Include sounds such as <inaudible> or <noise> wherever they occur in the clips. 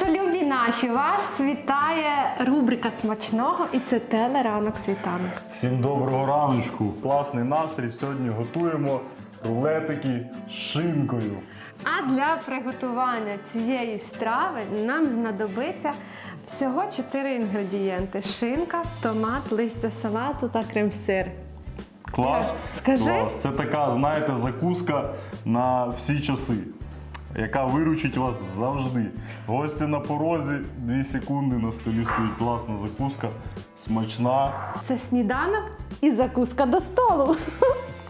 Душолюбі наші, вас вітає рубрика смачного і це телеранок світанок. Всім доброго раночку. Класний настрій. Сьогодні готуємо рулетики з шинкою. А для приготування цієї страви нам знадобиться всього 4 інгредієнти: шинка, томат, листя салату та крем-сир. Клас. Скажи. Клас. Це така, знаєте, закуска на всі часи, яка виручить вас завжди. Гості на порозі, 2 секунди на столі стоїть класна закуска, смачна. Це сніданок і закуска до столу.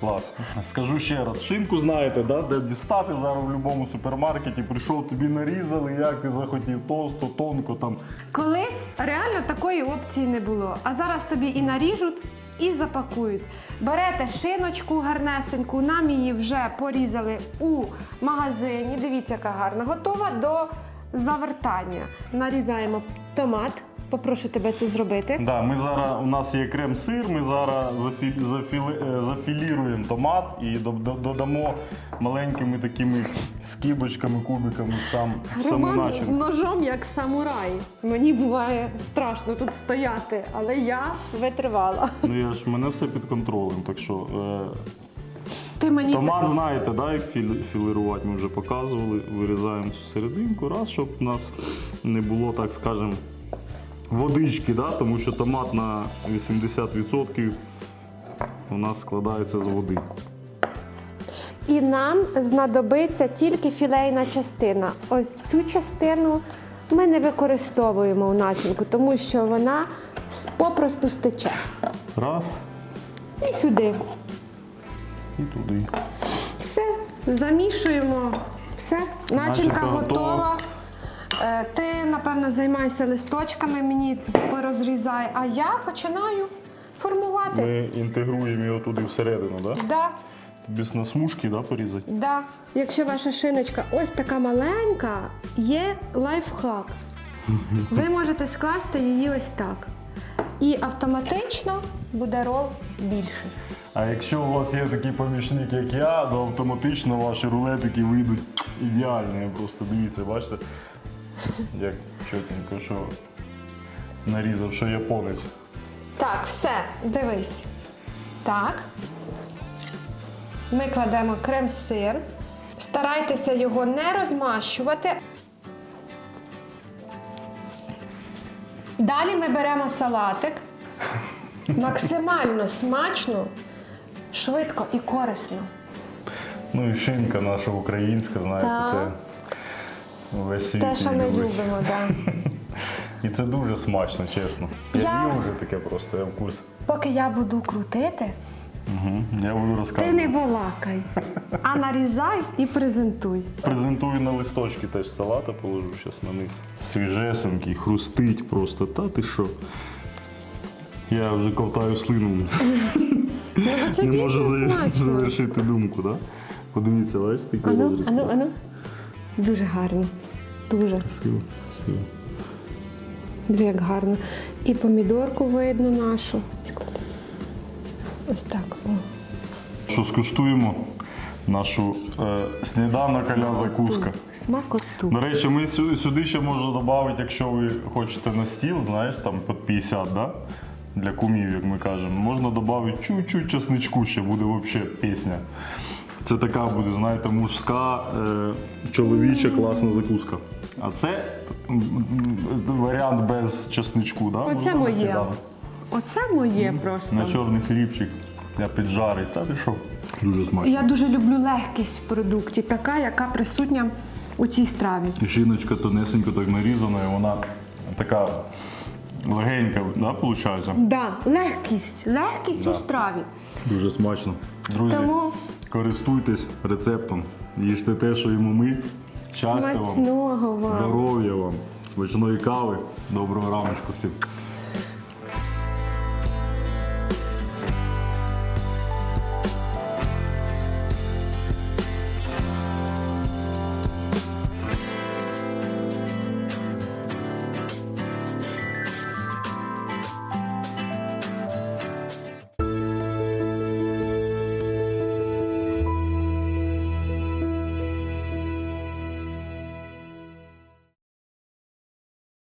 Клас. Скажу ще раз, шинку знаєте, да? де дістати зараз в будь-якому супермаркеті. Прийшов, тобі нарізали, як ти захотів, товсто, тонко там. Колись реально такої опції не було. А зараз тобі і наріжуть, і запакують. Берете шиночку гарнесеньку, нам її вже порізали у магазині. Дивіться, яка гарна. Готова до завертання. Нарізаємо томат. Попрошу тебе це зробити. Да, ми зараз у нас є крем-сир, ми зараз зафі, зафіле- е, зафіліруємо томат і до- до- додамо маленькими такими скибочками, кубиками в сам в саму начинку. ножом як самурай. Мені буває страшно тут стояти, але я витривала. Ну я ж мене все під контролем. Так що е, Ти мені томат знаєте, да, як філірувати ми вже показували. Вирізаємо цю серединку, раз, щоб у нас не було, так скажемо, водички, да, тому що томат на 80% у нас складається з води. І нам знадобиться тільки філейна частина. Ось цю частину ми не використовуємо в начинку, тому що вона попросту стече. Раз І сюди. і туди. Все, замішуємо. Все, начинка, Начинка готова. готова. Е, Ти, напевно, займайся листочками, мені порозрізай, а я починаю формувати. Ми інтегруємо його туди всередину, да? Да, Тобі на смужки да, порізати. да. Якщо ваша шиночка ось така маленька, є лайфхак. <laughs> Ви можете скласти її ось так. І автоматично буде рол більший. А якщо у вас є такий помічник, як я, то автоматично ваші рулетики вийдуть ідеальні. Просто дивіться, бачите, <laughs> як чотенько, що нарізав, що японець. Так, все, дивись. Так. Ми кладемо крем-сир. Старайтеся його не розмащувати. Далі ми беремо салатик. <laughs> Максимально смачно, швидко і корисно. Ну і шинка наша українська, знаєте, це весь світ Те, що ми любить. любимо, так. <laughs> І це дуже смачно, чесно. Я, Я- вже таке просто, я в курсі. Поки я буду крутити, Угу. Я буду розказувати. ти не балакай, а нарізай і презентуй. Презентую на листочки теж салата, положу зараз на низ. Свіжесенький, хрустить просто. Та ти що? Я вже ковтаю слину. Ну, це Не можу завершити думку, так? Подивіться, бачите, який розріз. Дуже гарно. Дуже. Красиво, красиво. Диви, як гарно. І помідорку видно нашу. Ось так. О. Що скуштуємо? Нашу е, сніданок аля закуска. Смакоту. До речі, ми сю- сюди ще можна додати, якщо ви хочете на стіл, знаєш, там під 50, да? для кумів, як ми кажемо. Можна додати чуть-чуть чесничку, ще буде взагалі пісня. Це така буде, знаєте, мужська, е, чоловіча класна закуска. А це варіант без чесничку, да? Оце Можна моє. Оце моє просто. На чорний хлібчик. Я піджарить. Та ти що? Дуже смачно. Я дуже люблю легкість в продукті, така, яка присутня у цій страві. Жіночка тонесенько так нарізана, і вона така легенька, да, виходить? Да, легкість, легкість у страві. Дуже смачно. Друзі, Тому користуйтесь рецептом. Їжте те, що йому ми. Щастя вам, смачного вам. здоров'я вам, смачної кави. Доброго раночку всім.